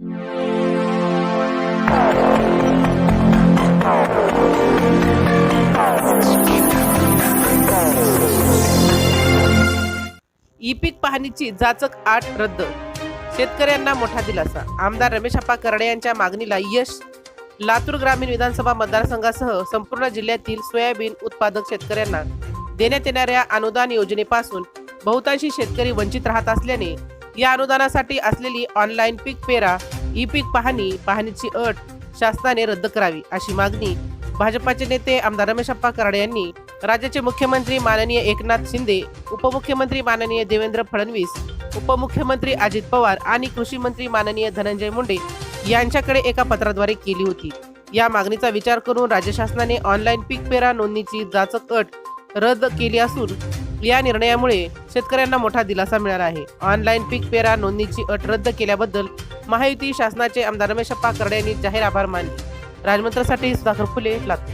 E पीक पाहणीची जाचक आठ रद्द. शेतकऱ्यांना मोठा दिलासा. आमदार रमेश अप्पा करडे यांच्या मागणीला यश. लातूर ग्रामीण विधानसभा मतदारसंघासह संपूर्ण जिल्ह्यातील सोयाबीन उत्पादक शेतकऱ्यांना देण्यात येणाऱ्या अनुदान योजनेपासून बहुतांशी शेतकरी वंचित राहत असल्याने या अनुदानासाठी असलेली ऑनलाईन पीक पेरा ई पीक पाहणी पाहणीची अट शासनाने रद्द करावी अशी मागणी भाजपाचे नेते आमदार रमेश अप्पा कराडे यांनी राज्याचे मुख्यमंत्री माननीय एकनाथ शिंदे उपमुख्यमंत्री माननीय देवेंद्र फडणवीस उपमुख्यमंत्री अजित पवार आणि कृषी मंत्री माननीय धनंजय मुंडे यांच्याकडे एका पत्राद्वारे केली होती. या मागणीचा विचार करून राज्य शासनाने ऑनलाईन पीक पेरा नोंदणीची जाचक अट रद्द केली असून या निर्णयामुळे शेतकऱ्यांना मोठा दिलासा मिळाला आहे. ऑनलाईन पीक पेरा नोंदणीची अट रद्द केल्याबद्दल महायुती शासनाचे आमदार रमेश अप्पा करडे यांनी जाहीर आभार मानले. राजमंत्रासाठी सुधाकर फुले लातूर.